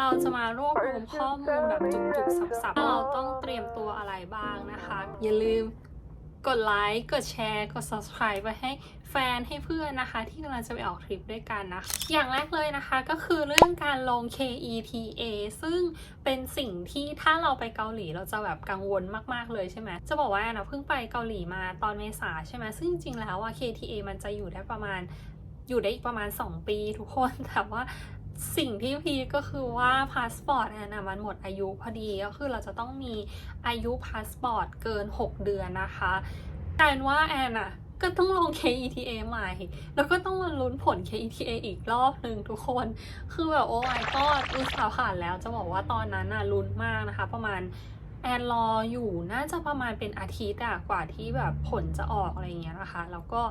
เราจะมารวบรวมข้อมูลแบบจุกๆ สับๆว่าเราต้องเตรียมตัวอะไรบ้างนะคะ อย่าลืมกดไลค์ กดแชร์ กด subscribe ไปให้แฟนให้เพื่อนนะคะ ที่กำลังจะไปออกทริปด้วยกันนะ อย่างแรกเลยนะคะก็คือเรื่องการลง KETA ซึ่งเป็นสิ่งที่ถ้าเราไปเกาหลีเราจะแบบกังวลมากๆเลยใช่ไหม จะบอกว่านะเพิ่งไปเกาหลีมาตอนเมษาใช่ไหม ซึ่งจริงๆแล้วว่า KTA มันจะอยู่ได้ประมาณอยู่ได้อีกประมาณ 2 ปีทุกคน แต่ว่า สิ่งที่พีก็คือว่าพาสปอร์ตแอนนะมันหมดอายุพอดีก็คือเราจะต้องมีอายุพาสปอร์ตเกิน 6 เดือนนะคะกลายเป็นว่าแอนอะก็ต้องลง KETA ใหม่ แล้วก็ต้องมาลุ้นผล KETA อีกรอบหนึ่งทุกคน คือแบบโอ้ยก็อุตส่าห์ผ่านแล้วจะบอกว่าตอนนั้นน่ะลุ้นมากนะคะ ประมาณ แอนรออยู่น่าจะประมาณเป็นอาทิตย์อะกว่าที่แบบผลจะออกอะไรเงี้ยนะคะ แล้วก็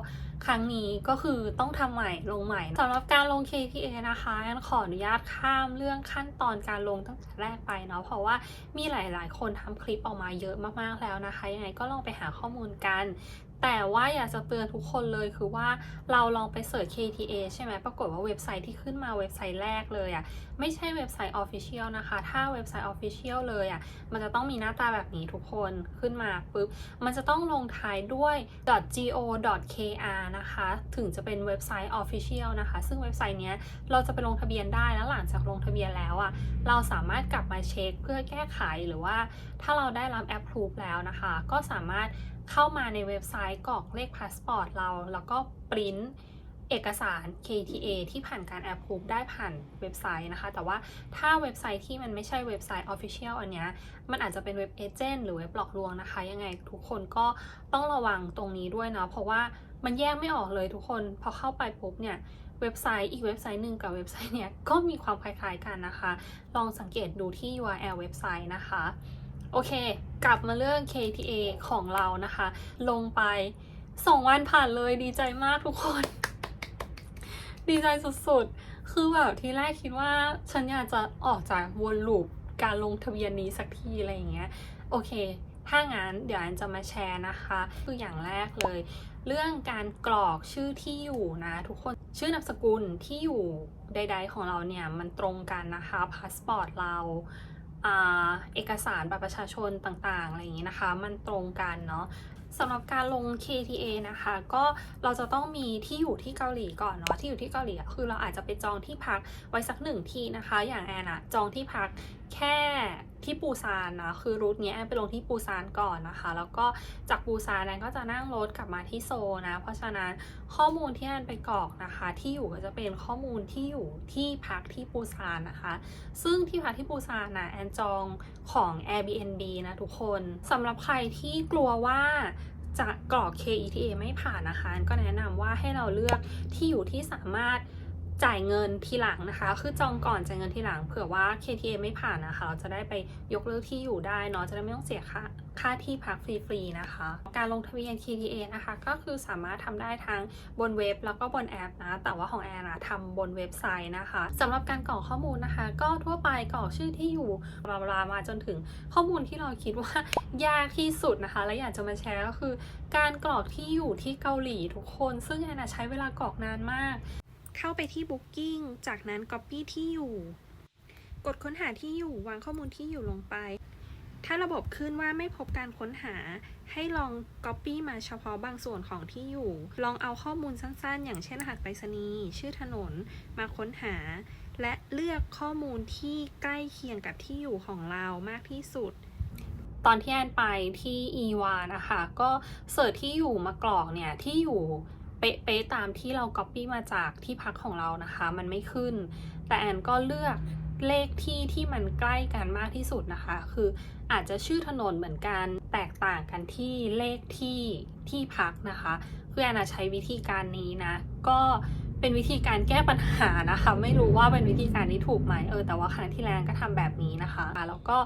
ครั้งนี้ก็คือต้องทำใหม่ลงใหม่สำหรับการลง KPA นะคะแอนขออนุญาตข้ามเรื่องขั้นตอนการลงตั้งแต่แรกไปเนาะเพราะว่ามีหลายๆ คนทำคลิปออกมาเยอะมากๆแล้วนะคะ ยังไงก็ลองไปหาข้อมูลกัน แต่ว่าอยากจะเตือนทุกคนเลยคือว่าเราลองไปเสิร์ช KTA ใช่ไหมปรากฏว่าเว็บไซต์ที่ขึ้นมาเว็บไซต์แรกเลยอะ่ะไม่ใช่เว็บไซต์ Official นะคะ ถ้าเว็บไซต์ Official เลยอะ่ะมันจะต้องมีหน้าตาแบบนี้ทุกคนขึ้นมาปุ๊บ มันจะต้องลงท้ายด้วย .go.kr นะคะ ถึงจะเป็นเว็บไซต์ Official นะคะ ซึ่งเว็บไซต์เนี้ยเราจะไปลงทะเบียนได้แล้วหลังจากลงทะเบียนแล้วอะ่ะเราสามารถกลับมาเช็คเพื่อแก้ไขหรือว่า ถ้าเราได้รับแอปพรูฟแล้วนะคะ ก็สามารถ เข้ามาในเว็บไซต์กรอกเลขพาสปอร์ตเรา แล้วก็ปริ้นเอกสาร KTA ที่ผ่านการแอปพูฟได้ผ่านเว็บไซต์นะคะ แต่ว่าถ้าเว็บไซต์ที่มันไม่ใช่เว็บไซต์ Official อันเนี้ย มันอาจจะเป็นเว็บเอเจนต์หรือเว็บหลอกลวงนะคะ ยังไงทุกคนก็ต้องระวังตรงนี้ด้วยเนาะเพราะว่ามันแยกไม่ออกเลยทุกคน พอเข้าไปปุ๊บเนี่ยเว็บไซต์อีกเว็บไซต์หนึ่งกับเว็บไซต์เนี่ยก็มีความคล้ายๆกันนะคะ ลองสังเกตดูที่ URL เว็บไซต์นะคะ โอเค กลับมาเรื่อง KTA ของเรานะคะ ลงไป2วันผ่านเลยดีใจมากทุกคน ดีใจสุดๆ คือแบบที่แรกคิดว่าฉันอยากจะออกจากวนลูปการลงทะเบียนนี้สักทีอะไรอย่างเงี้ย โอเค ถ้างั้นเดี๋ยวอันจะมาแชร์นะคะคืออย่างแรกเลย เรื่องการกรอกชื่อที่อยู่นะทุกคนชื่อนามสกุลที่อยู่ใด ๆ ของเราเนี่ยมันตรงกันนะคะพาสปอร์ตเรา เอกสารบัตรประชาชนต่างๆอะไรอย่างนี้นะคะ มันตรงกันเนาะ สำหรับการลง KTA นะคะ ก็เราจะต้องมีที่อยู่ที่เกาหลีก่อนเนาะที่อยู่ที่เกาหลีคือเราอาจจะไปจองที่พักไว้สักหนึ่งที่นะคะ อย่างแอนอะจองที่พักแค่ที่ปูซานนะคือรูทเนี้ยแอนไปลงที่ปูซานก่อนนะคะ แล้วก็จากปูซานแอนก็จะนั่งรถกลับมาที่โซนะ เพราะฉะนั้นข้อมูลที่แอนไปกรอกนะคะ ที่อยู่ก็จะเป็นข้อมูลที่อยู่ที่พักที่ปูซานนะคะ ซึ่งที่พักที่ปูซานนะแอนจองของ Airbnb นะทุกคนสำหรับใครที่กลัวว่า จะกรอก KETA ไม่ผ่านนะคะ ก็แนะนำว่าให้เราเลือกที่อยู่ที่สามารถ จ่ายเงินทีหลังนะคะ คือจองก่อนจ่ายเงินทีหลังเผื่อว่า KTA ไม่ผ่านนะคะเราจะได้ไปยกเลิกที่อยู่ได้เนาะจะได้ไม่ต้องเสียค่าค่าที่พักฟรีๆนะคะ การลงทะเบียน KTA นะคะ ก็คือสามารถทำได้ทั้งบนเว็บแล้วก็บนแอปนะ แต่ว่าของแอนนะทำบนเว็บไซต์นะคะสำหรับการกรอกข้อมูลนะคะ ก็ทั่วไปกรอกชื่อที่อยู่บลาบลามาจนถึงข้อมูลที่เราคิดว่ายากที่สุดนะคะ และอยากจะมาแชร์ก็คือ การกรอกที่อยู่ที่เกาหลีทุกคน ซึ่งแอนะใช้เวลากรอกนานมาก เข้าไปที่ Booking จากนั้น Copy ที่อยู่ กดค้นหาที่อยู่วางข้อมูลที่อยู่ลงไป ถ้าระบบขึ้นว่าไม่พบการค้นหา ให้ลอง Copy มาเฉพาะบางส่วนของที่อยู่ ลองเอาข้อมูลสั้นๆ อย่างเช่นรหัสไปรษณีย์ชื่อถนนมาค้นหา และเลือกข้อมูลที่ใกล้เคียงกับที่อยู่ของเรามากที่สุดตอนที่แอนไปที่อีวานะคะ ก็เสิร์ชที่อยู่มากรอกเนี่ย ที่อยู่ เป๊ะๆตามที่เราก๊อปปี้มาจากที่พักของเรานะคะ มันไม่ขึ้น แต่แอนก็เลือกเลขที่ที่มันใกล้กันมากที่สุดนะคะ คืออาจจะชื่อถนนเหมือนกัน แตกต่างกันที่เลขที่ที่พักนะคะ คือแอนะใช้วิธีการนี้นะ ก็ เป็นวิธีการแก้ปัญหานะคะ ไม่รู้ว่าเป็นวิธีการที่ถูกไหมเออแต่ว่าครั้งที่แล้วก็ทำแบบนี้นะคะ แล้วก็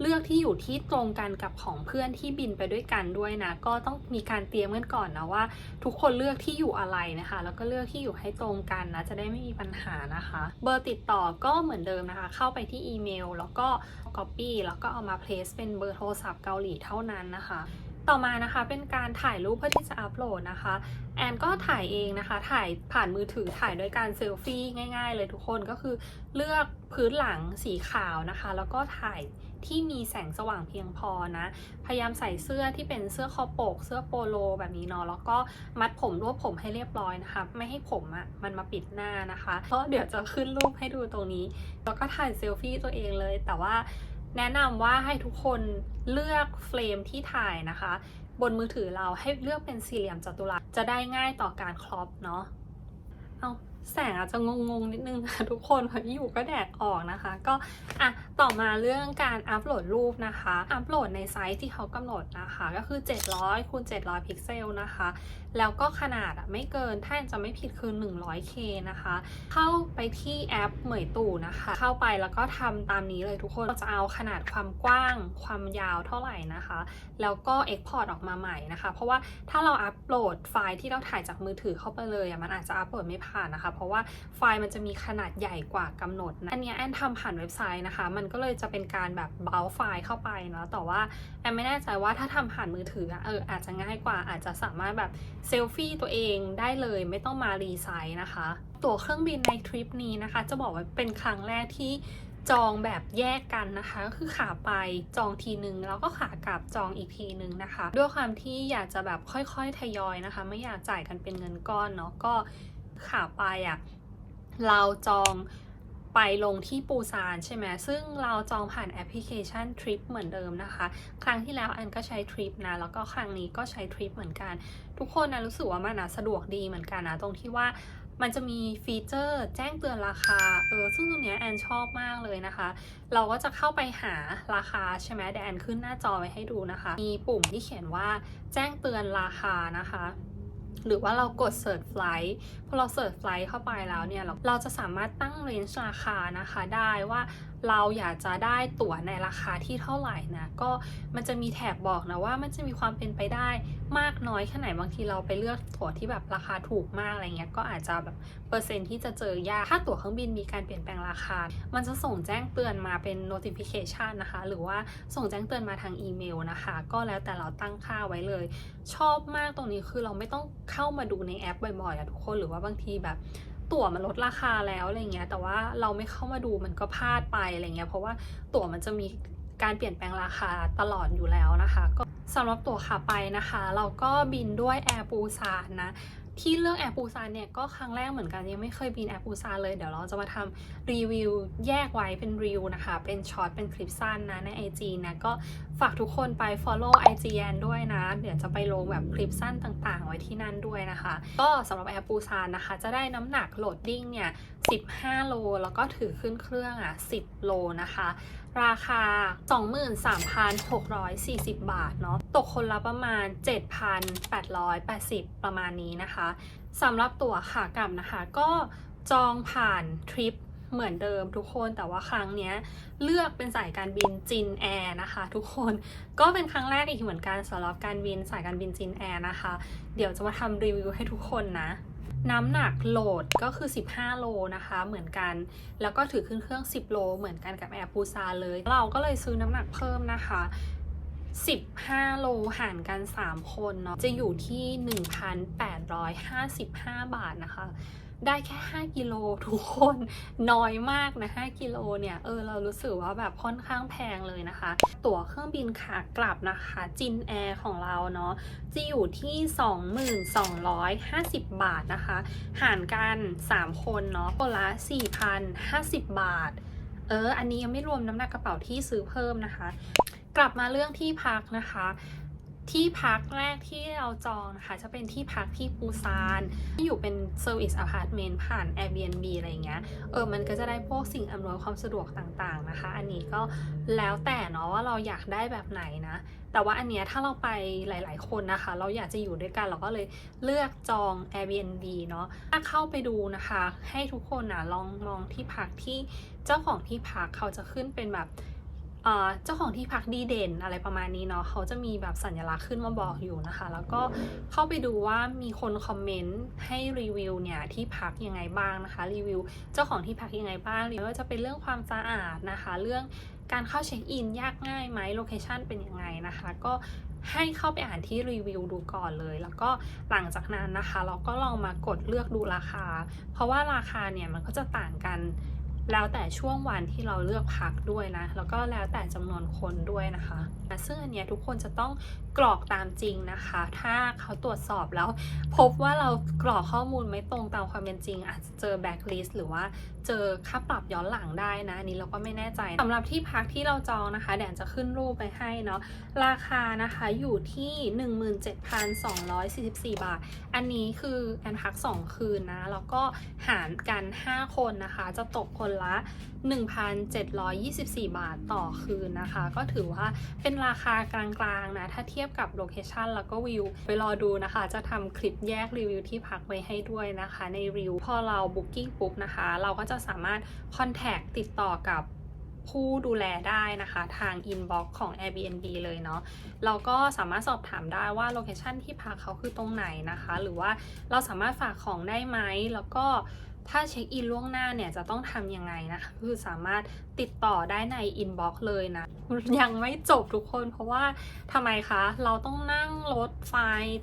เลือกที่อยู่ที่ตรงกันกับของเพื่อนที่บินไปด้วยกันด้วยนะ ก็ต้องมีการเตรียมกันก่อนนะว่า ทุกคนเลือกที่อยู่อะไรนะคะ แล้วก็เลือกที่อยู่ให้ตรงกันนะ จะได้ไม่มีปัญหานะคะ เบอร์ติดต่อก็เหมือนเดิมนะคะ เข้าไปที่อีเมล แล้วก็ Copy แล้วก็เอามา place เป็นเบอร์โทรศัพท์เกาหลีเท่านั้นนะคะ ต่อมานะคะเป็นการถ่ายรูปเพื่อที่จะอัปโหลดนะคะ แอนก็ถ่ายเองนะคะ ถ่ายผ่านมือถือถ่ายด้วยการเซลฟี่ง่าย ๆ เลยทุกคนก็คือเลือกพื้นหลังสีขาวนะคะ แล้วก็ถ่ายที่มีแสงสว่างเพียงพอนะ พยายามใส่เสื้อที่เป็นเสื้อคอปก เสื้อโปโลแบบนี้เนาะแล้วก็มัดผมรวบผมให้เรียบร้อยนะคะ ไม่ให้ผมอะ่ะมันมาปิดหน้านะคะเพราะเดี๋ยวจะขึ้นรูปให้ดูตรงนี้ แล้วก็ถ่ายเซลฟี่ตัวเองเลยแต่ว่า แนะนำว่าให้ทุกคนเลือกเฟรมที่ถ่ายนะคะ บนมือถือเราให้เลือกเป็นสี่เหลี่ยมจัตุรัสจะได้ง่ายต่อการครอปเนาะ แสงอาจจะงงๆนิดนึงค่ะทุกคนพราะอยู่ก็แดดออกนะคะ ก็อะต่อมาเรื่องการอัปโหลดรูปนะคะ อัปโหลดในไซส์ที่เขากำหนดนะคะ ก็คือ 700คูณ700 พิกเซลนะคะ แล้วก็ขนาดอะไม่เกินถ้าจะไม่ผิดคือ 100K นะคะ เข้าไปที่แอปเหมยตู่นะคะ เข้าไปแล้วก็ทำตามนี้เลยทุกคนเราจะเอาขนาดความกว้างความยาวเท่าไหร่นะคะ แล้วก็ Export ออกมาใหม่นะคะ เพราะว่าถ้าเราอัปโหลดไฟล์ที่เราถ่ายจากมือถือเข้าไปเลยอะมันอาจจะอัปโหลดไม่ผ่านนะคะเพราะว่าไฟล์มันจะมีขนาดใหญ่กว่ากำหนดนะ อันนี้แอนทำผ่านเว็บไซต์นะคะ มันก็เลยจะเป็นการแบบเบาไฟล์เข้าไปเนาะ แต่ว่าแอนไม่แน่ใจว่าถ้าทำผ่านมือถืออะเอออาจจะง่ายกว่า อาจจะสามารถแบบเซลฟี่ตัวเองได้เลยไม่ต้องมารีไซต์นะคะ ตั๋วเครื่องบินในทริปนี้นะคะ จะบอกว่าเป็นครั้งแรกที่จองแบบแยกกันนะคะ ก็คือขาไปจองทีนึง แล้วก็ขากลับจองอีกทีนึงนะคะ ด้วยความที่อยากจะแบบค่อยๆ ทยอยนะคะ ไม่อยากจ่ายกันเป็นเงินก้อนเนาะก็ ขาไปอะ่ะเราจองไปลงที่ปูซานใช่ไหมซึ่งเราจองผ่านแอปพลิเคชันทริปเหมือนเดิมนะคะ ครั้งที่แล้วอันก็ใช้ทริปนะ แล้วก็ครั้งนี้ก็ใช้ทริปเหมือนกัน ทุกคนนะรู้สึกว่ามันนะสะดวกดีเหมือนกันนะ ตรงที่ว่ามันจะมีฟีเจอร์แจ้งเตือนราคา เออ ซึ่งตรงนี้แอนชอบมากเลยนะคะ เราก็จะเข้าไปหาราคาใช่ไหมเดี๋ยวแอนขึ้นหน้าจอไว้ให้ดูนะคะ มีปุ่มที่เขียนว่าแจ้งเตือนราคานะคะ หรือว่าเรากด Search Flight พอเรา Search Flight เข้าไปแล้วเนี่ย เราเราจะสามารถตั้ง range ราคานะคะได้ว่า เราอยากจะได้ตั๋วในราคาที่เท่าไหร่นะก็มันจะมีแถบบอกนะว่ามันจะมีความเป็นไปได้มากน้อยแค่ไหนบางทีเราไปเลือกตั๋วที่แบบราคาถูกมากอะไรเงี้ยก็อาจจะแบบเปอร์เซ็นต์ที่จะเจอยากถ้าตั๋วเครื่องบินมีการเปลี่ยนแปลงราคา มันจะส่งแจ้งเตือนมาเป็น notification นะคะ หรือว่าส่งแจ้งเตือนมาทางอีเมลนะคะ ก็แล้วแต่เราตั้งค่าไว้เลย ชอบมากตรงนี้คือเราไม่ต้องเข้ามาดูในแอปบ่อยๆอะทุกคนหรือว่าบางทีแบบ ตั๋วมันลดราคาแล้วอะไรเงี้ย แต่ว่าเราไม่เข้ามาดูมันก็พลาดไปอะไรเงี้ย เพราะว่าตั๋วมันจะมีการเปลี่ยนแปลงราคาตลอดอยู่แล้วนะคะ ก็สำหรับตั๋วขาไปนะคะ เราก็บินด้วยแอร์ปูซานนะ ที่เลือกแอร์ปูซานเนี่ยก็ครั้งแรกเหมือนกันยังไม่เคยบินแอร์ปูซานเลยเดี๋ยวเราจะมาทำรีวิวแยกไว้เป็นรีวนะคะ เป็นช็อตเป็นคลิปสั้นนะใน IG นะก็ฝากทุกคนไป follow IG แอนด้วยนะ เดี๋ยวจะไปลงแบบคลิปสั้นต่างๆ ไว้ที่นั่นด้วยนะคะ ก็สำหรับแอร์ปูซานนะคะ จะได้น้ำหนักโหลดดิ้งเนี่ย 15 โล แล้วก็ถือขึ้นเครื่องอะ 10 โลนะคะราคา 23,640 บาทเนาะ ตกคนละประมาณ 7,880 ประมาณนี้นะคะสำหรับตั๋วขากลับนะคะ ก็จองผ่านทริปเหมือนเดิมทุกคนแต่ว่าครั้งเนี้ยเลือกเป็นสายการบินจินแอร์นะคะทุกคนก็เป็นครั้งแรกอีกเหมือนกันสำหรับการบินสายการบินจินแอร์นะคะ เดี๋ยวจะมาทำรีวิวให้ทุกคนนะน้ำหนักโหลดก็คือ 15 โลนะคะ เหมือนกัน แล้วก็ถือขึ้นเครื่อง 10 โล เหมือนกันกับแอร์ปูซาเลย เราก็เลยซื้อน้ำหนักเพิ่มนะคะ 15 โลหารกัน 3 คนเนาะจะอยู่ที่ 1,855 บาทนะคะ ได้แค่ 5 กิโลทุกคนน้อยมากนะ 5 กิโลเนี่ย เออ เรารู้สึกว่าแบบค่อนข้างแพงเลยนะคะ ตั๋วเครื่องบินขากลับนะคะ จินแอร์ของเราเนาะจะอยู่ที่ 2250 บาทนะคะ หารกัน 3 คนเนาะคนละ 4,050 บาทเออ อันนี้ยังไม่รวมน้ำหนักกระเป๋าที่ซื้อเพิ่มนะคะ กลับมาเรื่องที่พักนะคะ ที่พักแรกที่เราจองนะคะ จะเป็นที่พักที่ปูซานที่อยู่เป็น Service Apartment ผ่าน Airbnb อะไรอย่างเงี้ยเออมันก็จะได้พวกสิ่งอำนวยความสะดวกต่างๆนะคะ อันนี้ก็แล้วแต่เนาะว่าเราอยากได้แบบไหนนะ แต่ว่าอันเนี้ยถ้าเราไปหลาย ๆ คนนะคะ เราอยากจะอยู่ด้วยกันเราก็เลยเลือกจอง Airbnb เนาะถ้าเข้าไปดูนะคะ ให้ทุกคนนะลองมองที่พักที่เจ้าของที่พักเขาจะขึ้นเป็นแบบ เจ้าของที่พักดีเด่นอะไรประมาณนี้เนาะเขาจะมีแบบสัญลักษณ์ขึ้นมาบอกอยู่นะคะ แล้วก็เข้าไปดูว่ามีคนคอมเมนต์ให้รีวิวเนี่ยที่พักยังไงบ้างนะคะรีวิว เจ้าของที่พักยังไงบ้างหรือว่าจะเป็นเรื่องความสะอาดนะคะ เรื่องการเข้าเช็คอินยากง่ายไหมโลเคชันเป็นยังไงนะคะ ก็ให้เข้าไปอ่านที่รีวิวดูก่อนเลย แล้วก็หลังจากนั้นนะคะ เราก็ลองมากดเลือกดูราคา เพราะว่าราคาเนี่ยมันก็จะต่างกัน แล้วแต่ช่วงวันที่เราเลือกพักด้วยนะ แล้วก็แล้วแต่จำนวนคนด้วยนะคะซึ่งอันเนี้ยทุกคนจะต้องกรอกตามจริงนะคะ ถ้าเขาตรวจสอบแล้ว พบว่าเรากรอกข้อมูลไม่ตรงตามความเป็นจริง อาจจะเจอแบ็คลิสต์หรือว่าเจอค่าปรับย้อนหลังได้นะนี้เราก็ไม่แน่ใจสำหรับที่พักที่เราจองนะคะแดนจะขึ้นรูปไปให้เนาะราคานะคะอยู่ที่ 17,244 บาท อันนี้คือแอนพัก 2 คืนนะแล้วก็หารกัน 5 คนนะคะ จะตกคนละ 1,724 บาทต่อคืนนะคะ ก็ถือว่าเป็นราคากลางๆนะ ถ้าเทียบกับโลเคชันแล้วก็วิว ไปรอดูนะคะ จะทำคลิปแยกรีวิวที่พักไว้ให้ด้วยนะคะ ในรีวิวพอเราบุ๊กิ้งปุ๊บนะคะ เราก็จะสามารถคอนแทคติดต่อกับผู้ดูแลได้นะคะทางอินบ็อกซ์ของ Airbnb เลยเนาะเราก็สามารถสอบถามได้ว่าโลเคชันที่พักเขาคือตรงไหนนะคะ หรือว่าเราสามารถฝากของได้ไหมแล้วก็ ถ้าเช็คอินล่วงหน้าเนี่ยจะต้องทำยังไงนะคะคือสามารถติดต่อได้ในอินบ็อกซ์เลยนะ ยังไม่จบทุกคนเพราะว่าทำไมคะ เราต้องนั่งรถไฟ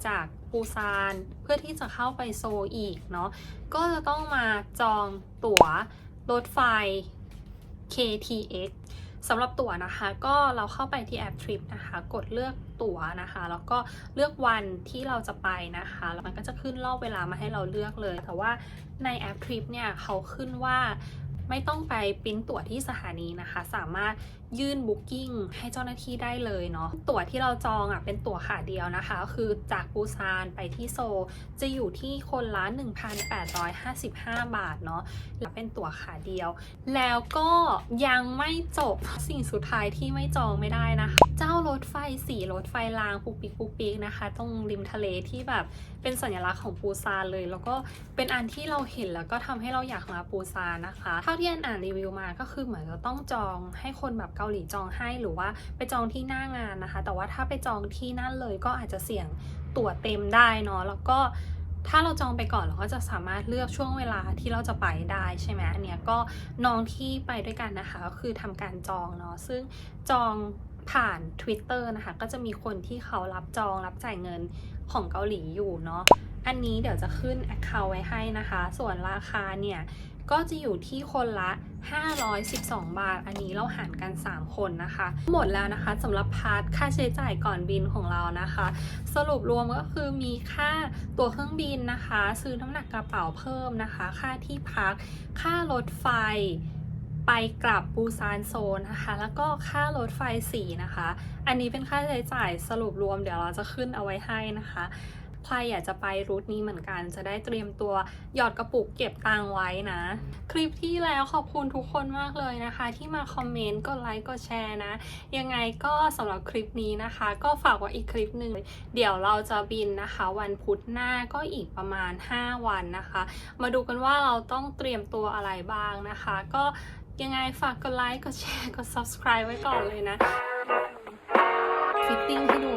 จากปูซานเพื่อที่จะเข้าไปโซอีกเนาะก็จะต้องมาจองตั๋วรถไฟ KTX สำหรับตั๋วนะคะ ก็เราเข้าไปที่แอป Trip นะคะ กดเลือกตั๋วนะคะ แล้วก็เลือกวันที่เราจะไปนะคะแล้วมันก็จะขึ้นรอบเวลามาให้เราเลือกเลย แต่ว่าในแอป Trip เนี่ยเขาขึ้นว่าไม่ต้องไปปริ้นตั๋วที่สถานีนะคะ สามารถ ยื่นบุ๊กิ้งให้เจ้าหน้าที่ได้เลยเนาะตั๋วที่เราจองอะเป็นตั๋วขาเดียวนะคะ คือจากปูซานไปที่โซ จะอยู่ที่คนละ 1,855 บาทเนาะและเป็นตั๋วขาเดียว แล้วก็ยังไม่จบสิ่งสุดท้ายที่ไม่จองไม่ได้นะคะ เจ้ารถไฟสีรถไฟรางปุกปิกปุกปิกนะคะ ตรงริมทะเลที่แบบเป็นสัญลักษณ์ของปูซานเลย แล้วก็เป็นอันที่เราเห็นแล้วก็ทำให้เราอยากมาปูซานนะคะ เท่าที่อ่านรีวิวมาก็คือเหมือนจะต้องจองให้คนแบบเกาาหลีจองให้หรือว่าไปจองที่หน้างานนะคะ แต่ว่าถ้าไปจองที่นั่นเลยก็อาจจะเสี่ยงตั๋วเต็มได้เนาะแล้วก็ถ้าเราจองไปก่อนเราก็จะสามารถเลือกช่วงเวลาที่เราจะไปได้ใช่ไหมอันเนี้ยก็น้องที่ไปด้วยกันนะคะก็คือทำการจองเนาะซึ่งจองผ่าน Twitter นะคะ ก็จะมีคนที่เขารับจองรับจ่ายเงินของเกาหลีอยู่เนาะอันนี้เดี๋ยวจะขึ้น Account ไว้ให้นะคะ ส่วนราคาเนี่ย ก็จะอยู่ที่คนละ 512 บาท อันนี้เราหารกัน 3 คนนะคะ หมดแล้วนะคะสำหรับพาร์ทค่าใช้จ่ายก่อนบินของเรานะคะ สรุปรวมก็คือมีค่าตั๋วเครื่องบินนะคะ ซื้อน้ำหนักกระเป๋าเพิ่มนะคะ ค่าที่พัก ค่ารถไฟไปกลับปูซานโซนนะคะ แล้วก็ค่ารถไฟสีนะคะ อันนี้เป็นค่าใช้จ่ายสรุปรวมเดี๋ยวเราจะขึ้นเอาไว้ให้นะคะ ใครอยากจะไปรูทนี้เหมือนกัน จะได้เตรียมตัวหยอดกระปุกเก็บตังไว้นะ คลิปที่แล้วขอบคุณทุกคนมากเลยนะคะ ที่มาคอมเมนต์กดไลค์กดแชร์นะ ยังไงก็สำหรับคลิปนี้นะคะ ก็ฝากไว้อีกคลิปหนึ่งเดี๋ยวเราจะบินนะคะ วันพุธหน้าก็อีกประมาณ 5 วันนะคะ มาดูกันว่าเราต้องเตรียมตัวอะไรบ้างนะคะ ก็ยังไงฝากกดไลค์กดแชร์กด subscribe ไว้ก่อนเลยนะ ฟิตติ้งให้ดู